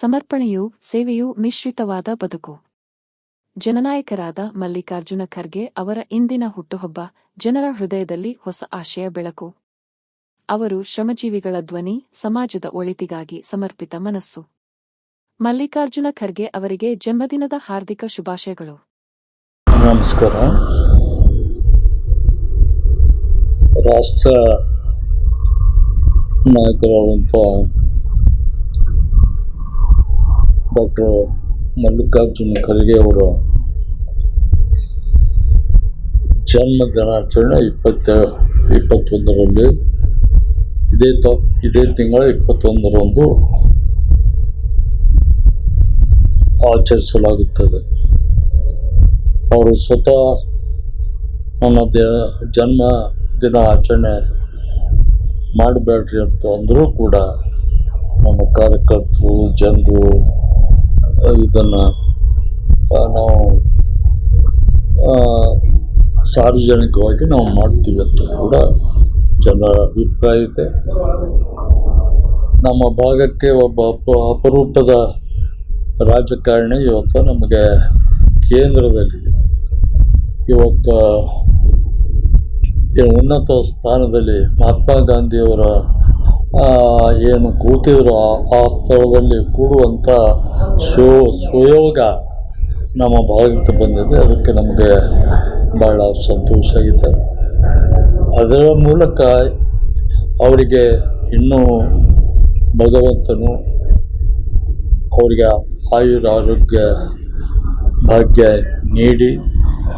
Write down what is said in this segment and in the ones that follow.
ಸಮರ್ಪಣೆಯೂ ಸೇವೆಯು ಮಿಶ್ರಿತವಾದ ಬದುಕು. ಜನನಾಯಕರಾದ ಮಲ್ಲಿಕಾರ್ಜುನ ಖರ್ಗೆ ಅವರ ಇಂದಿನ ಹುಟ್ಟುಹಬ್ಬ ಜನರ ಹೃದಯದಲ್ಲಿ ಹೊಸ ಆಶಯ ಬೆಳಕು. ಅವರು ಶ್ರಮಜೀವಿಗಳ ಧ್ವನಿ, ಸಮಾಜದ ಒಳಿತಿಗಾಗಿ ಸಮರ್ಪಿತ ಮನಸ್ಸು. ಮಲ್ಲಿಕಾರ್ಜುನ ಖರ್ಗೆ ಅವರಿಗೆ ಜನ್ಮದಿನದ ಹಾರ್ದಿಕ ಶುಭಾಶಯಗಳು. ನಮಸ್ಕಾರ. ರಾಷ್ಟ್ರ ನಾಯಕರಾದಂಥ ಡಾಕ್ಟರ್ ಮಲ್ಲಿಕಾರ್ಜುನ ಖರ್ಗೆ ಅವರ ಜನ್ಮ ದಿನಾಚರಣೆ ಇಪ್ಪತ್ತ, ಇಪ್ಪತ್ತೊಂದರಲ್ಲಿ. ಇದೇ ತ, ಇದೇ ತಿಂಗಳ ಇಪ್ಪತ್ತೊಂದರಂದು ಆಚರಿಸಲಾಗುತ್ತದೆ. ಅವರು ಸ್ವತಃ ನನ್ನ ದ, ಜನ್ಮ ದಿನ ಆಚರಣೆ ಮಾಡಬೇಡ್ರಿ ಅಂತ ಅಂದರೂ ಕೂಡ ನಮ್ಮ ಕಾರ್ಯಕರ್ತರು, ಜನರು ಇದನ್ನು ನಾವು ಸಾರ್ವಜನಿಕವಾಗಿ ನಾವು ಮಾಡ್ತೀವಿ ಅಂತ ಕೂಡ ಜನರ ಅಭಿಪ್ರಾಯ ಇದೆ. ನಮ್ಮ ಭಾಗಕ್ಕೆ ಒಬ್ಬ ಅಪ, ಅಪರೂಪದ ರಾಜಕಾರಣಿ ಇವತ್ತು ನಮಗೆ ಕೇಂದ್ರದಲ್ಲಿ ಇವತ್ತು ಉನ್ನತ ಸ್ಥಾನದಲ್ಲಿ ಮಹಾತ್ಮ ಗಾಂಧಿಯವರ ಏನು ಕೂತಿದ್ರು ಆ- ಸ್ಥಳದಲ್ಲಿ ಕೂಡುವಂಥ ಶೋ ಸುಯೋಗ ನಮ್ಮ ಭಾಗಕ್ಕೆ ಬಂದಿದೆ. ಅದಕ್ಕೆ ನಮಗೆ ಭಾಳ ಸಂತೋಷ ಆಗಿದೆ. ಅದರ ಮೂಲಕ ಅವರಿಗೆ ಇನ್ನೂ ಭಗವಂತನು ಅವರಿಗೆ ಆಯುರ ಆರೋಗ್ಯ ಭಾಗ್ಯ ನೀಡಿ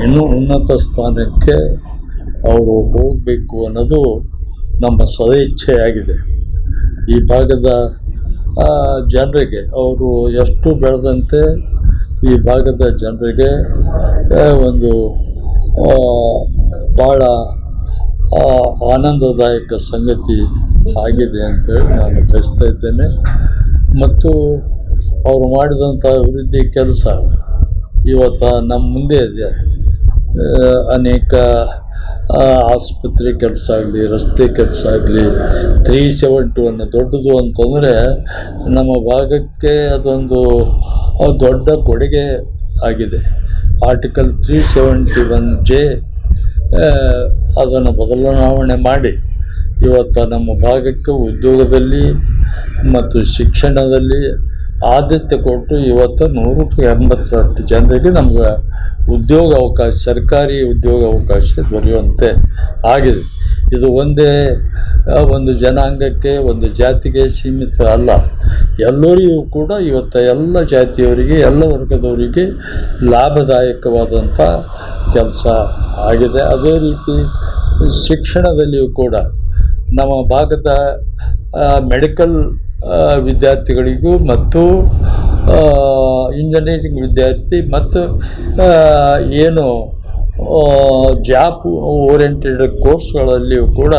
ಇನ್ನೂ ಉನ್ನತ ಸ್ಥಾನಕ್ಕೆ ಅವರು ಹೋಗಬೇಕು ಅನ್ನೋದು ನಮ್ಮ ಸದಿಚ್ಛೆಯಾಗಿದೆ ಈ ಭಾಗದ ಜನರಿಗೆ, ಅವರು ಎಷ್ಟು ಬೆಳೆದಂತೆ ಈ ಭಾಗದ ಜನರಿಗೆ ಒಂದು ಭಾಳ ಆನಂದದಾಯಕ ಸಂಗತಿ ಆಗಿದೆ ಅಂತೇಳಿ ನಾನು ಬಯಸ್ತಾ ಇದ್ದೇನೆ. ಮತ್ತು ಅವರು ಮಾಡಿದಂಥ ಅಭಿವೃದ್ಧಿ ಕೆಲಸ ಇವತ್ತು ನಮ್ಮ ಮುಂದೆ ಇದೆ. ಅನೇಕ ಆಸ್ಪತ್ರೆ ಕೆಲಸ ಆಗಲಿ, ರಸ್ತೆ ಕೆಲಸ ಆಗಲಿ ತ್ರೀ ಟು ಒನ್ ದೊಡ್ಡದು ಅಂತಂದರೆ ನಮ್ಮ ಭಾಗಕ್ಕೆ ಅದೊಂದು ದೊಡ್ಡ ಕೊಡುಗೆ ಆಗಿದೆ. Article three seventy one J ಅದನ್ನು ಬದಲಾವಣೆ ಮಾಡಿ. ಇವತ್ತು ನಮ್ಮ ಭಾಗಕ್ಕೆ ಉದ್ಯೋಗದಲ್ಲಿ ಮತ್ತು ಶಿಕ್ಷಣದಲ್ಲಿ ಆದ್ಯತೆ ಕೊಟ್ಟು ಇವತ್ತು ನೂರಕ್ಕೆ ಎಂಬತ್ತರಷ್ಟು ಜನರಿಗೆ ನಮ್ಗೆ ಉದ್ಯೋಗ ಅವಕಾಶ, ಸರ್ಕಾರಿ ಉದ್ಯೋಗ ಅವಕಾಶ ದೊರೆಯುವಂತೆ ಆಗಿದೆ. ಇದು ಒಂದೇ ಒಂದು ಜನಾಂಗಕ್ಕೆ, ಒಂದು ಜಾತಿಗೆ ಸೀಮಿತ ಅಲ್ಲ. ಎಲ್ಲರಿಗೂ ಕೂಡ ಇವತ್ತು ಎಲ್ಲ ಜಾತಿಯವರಿಗೆ, ಎಲ್ಲ ವರ್ಗದವರಿಗೆ ಲಾಭದಾಯಕವಾದಂಥ ಕೆಲಸ ಆಗಿದೆ. ಅದೇ ರೀತಿ ಶಿಕ್ಷಣದಲ್ಲಿಯೂ ಕೂಡ ನಮ್ಮ ಭಾಗದ ಮೆಡಿಕಲ್ ವಿದ್ಯಾರ್ಥಿಗಳಿಗೂ ಮತ್ತು ಇಂಜಿನಿಯರಿಂಗ್ ವಿದ್ಯಾರ್ಥಿ ಮತ್ತು ಏನು ಜಾಬ್ ಓರಿಯೆಂಟೆಡ್ ಕೋರ್ಸ್ಗಳಲ್ಲಿಯೂ ಕೂಡ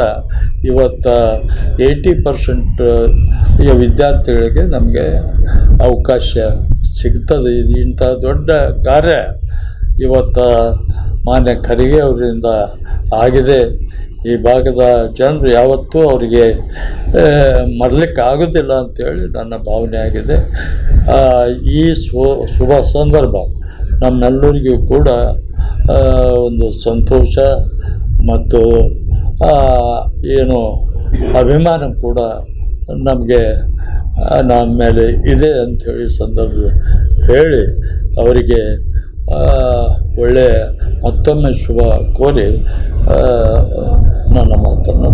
ಇವತ್ತು ಏಯ್ಟಿ ಪರ್ಸೆಂಟ್ ವಿದ್ಯಾರ್ಥಿಗಳಿಗೆ ನಮಗೆ ಅವಕಾಶ ಸಿಗ್ತದೆ. ಇದು ಇಂಥ ದೊಡ್ಡ ಕಾರ್ಯ ಇವತ್ತು ಮಾನ್ಯ ಖರ್ಗೆ ಅವರಿಂದ ಆಗಿದೆ. ಈ ಭಾಗದ ಜನರು ಯಾವತ್ತೂ ಅವರಿಗೆ ಮರಲಿಕ್ಕೆ ಆಗೋದಿಲ್ಲ ಅಂತೇಳಿ ನನ್ನ ಭಾವನೆ ಆಗಿದೆ. ಈ ಶುಭ ಸಂದರ್ಭ ನಮ್ಮೆಲ್ಲರಿಗೂ ಕೂಡ ಒಂದು ಸಂತೋಷ ಮತ್ತು ಏನು ಅಭಿಮಾನ ಕೂಡ ನಮಗೆ ನಮ್ಮ ಮೇಲೆ ಇದೆ ಅಂಥೇಳಿ ಸಂದರ್ಭ ಹೇಳಿ ಅವರಿಗೆ ಒಳ್ಳೆಯ ಮತ್ತೊಮ್ಮೆ ಶುಭ ಕೋರಿ ನನ್ನ ಮಾತನ್ನು